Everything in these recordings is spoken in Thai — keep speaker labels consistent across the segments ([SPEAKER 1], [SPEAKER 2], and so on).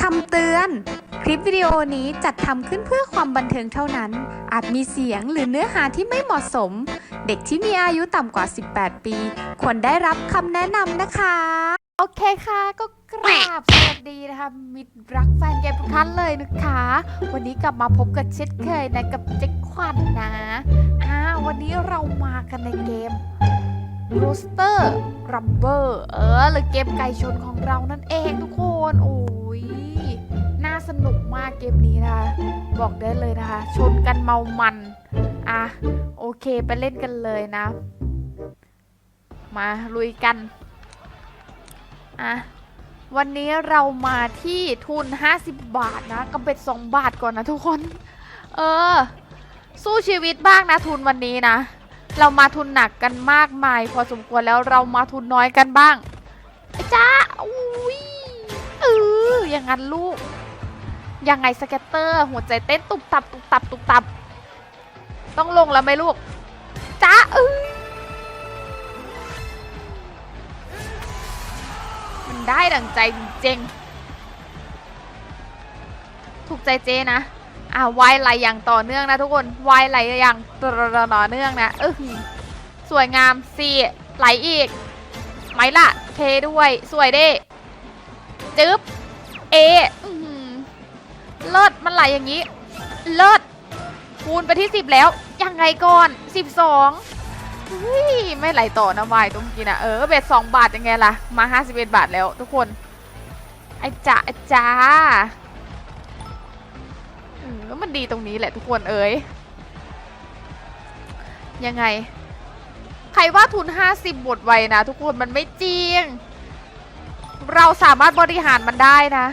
[SPEAKER 1] คำเตือน คลิปวิดีโอนี้จัดทำขึ้นเพื่อความบันเทิงเท่านั้น อาจมีเสียงหรือเนื้อหาที่ไม่เหมาะสม เด็กที่มีอายุต่ำกว่า 18 ปี ควรได้รับคำแนะนำนะคะ โอเคค่ะก็กราบสวัสดีนะคะ มิตรรักแฟนเกมทุกท่านเลยนะคะ วันนี้กลับมาพบกันเช่นเคยนะกับเจ๊ควันนะอ่าวันนี้เรามากันในเกมโรสเตอร์รัมเบอร์เออหรือเกมไก่ชนของเรานั่นเองทุกคน โอ้ ยน่าสนุกมากเกมนี้นะคะบอกได้เลยนะคะ ชนกันเมามัน อะ โอเคไปเล่นกันเลยนะ มาลุยกัน อะ วันนี้เรามาที่ทุน 50 บาทนะกับเบ็ด 2 บาทก่อนนะทุกคน เออ สู้ชีวิตบ้างนะทุนวันนี้นะ เรามาทุนหนักกันมากมาย พอสมควรแล้วเรามาทุนน้อยกันบ้างไอ้จ้า อย่างนั้นลูก ยังไงสเก็ตเตอร์ หัวใจเต้นตุบตับตุบตับตุบตับ ต้องลงแล้วไหมลูกจ้าเอ้ยมันได้ดังใจจริงถูกใจเจนะ อ่าวายไหลอย่างต่อเนื่องนะทุกคนวายไหลอย่างต่อเนื่องนะเออสวยงามสี่ไหลอีกไหมล่ะเคด้วย สวยเด้จึ๊บ เออื้อหือเลิศมันไหลอย่างนี้ เลิศคูณไปที่สิบแล้ว ยังไงก่อนสิบสองเฮ้ยไม่ไหลต่อนะวายตรงกี้นะเออเบ็ดสองบาทยังไงล่ะ มาห้าสิบเอ็ดบาทแล้วทุกคนไอจ๋าไอจ้าเออมันดีตรงนี้แหละทุกคนเอ๋ยยังไง ใครว่าทุน 50 หมดไวนะทุกคนมันไม่จริง เราสามารถบริหารมันได้นะ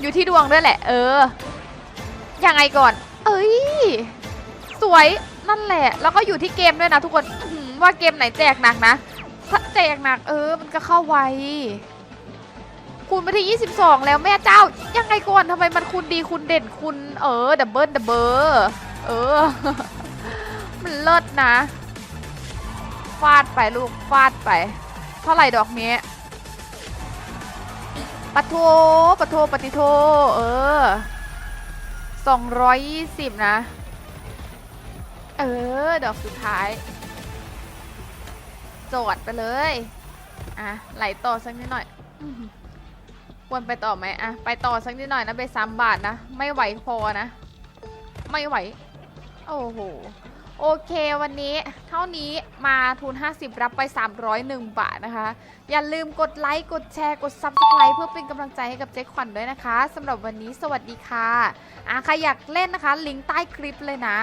[SPEAKER 1] อยู่ที่ดวงด้วยแหละ เออ ยังไงก่อน เอ้ย สวยนั่นแหละ แล้วก็อยู่ที่เกมด้วยนะทุกคนว่าเกมไหนแจกหนักนะถ้าแจกหนักเออ มันก็เข้าไวคูณไปที่ 22 แล้วแม่เจ้า ยังไงก่อนทำไมมันคูณดีคูณเด่นคูณเออดับเบิลดับเบิลเออ มันเลิศนะ ฟาดไปลูกฟาดไป เท่าไหร่ดอกเนี้ย ปะโทปะโทปฏิโท เออ 220 นะ เออ ดอกสุดท้าย โจดไปเลย อะ ไหลต่อสักนิดหน่อยควรไปต่อไหมอะ ไปต่อสักนิดหน่อยนะ ไปสามบาทนะ ไม่ไหวพอนะ ไม่ไหว โอ้โห โอเควันนี้เท่านี้มาทุน 50 รับไป 301 บาทนะคะ อย่าลืมกดไลค์กดแชร์กด Subscribe เพื่อเป็นกำลังใจให้กับเจ๊ขวัญด้วยนะคะสำหรับวันนี้สวัสดีค่ะอะใครอยากเล่นนะคะ ลิงก์ใต้คลิปเลยนะ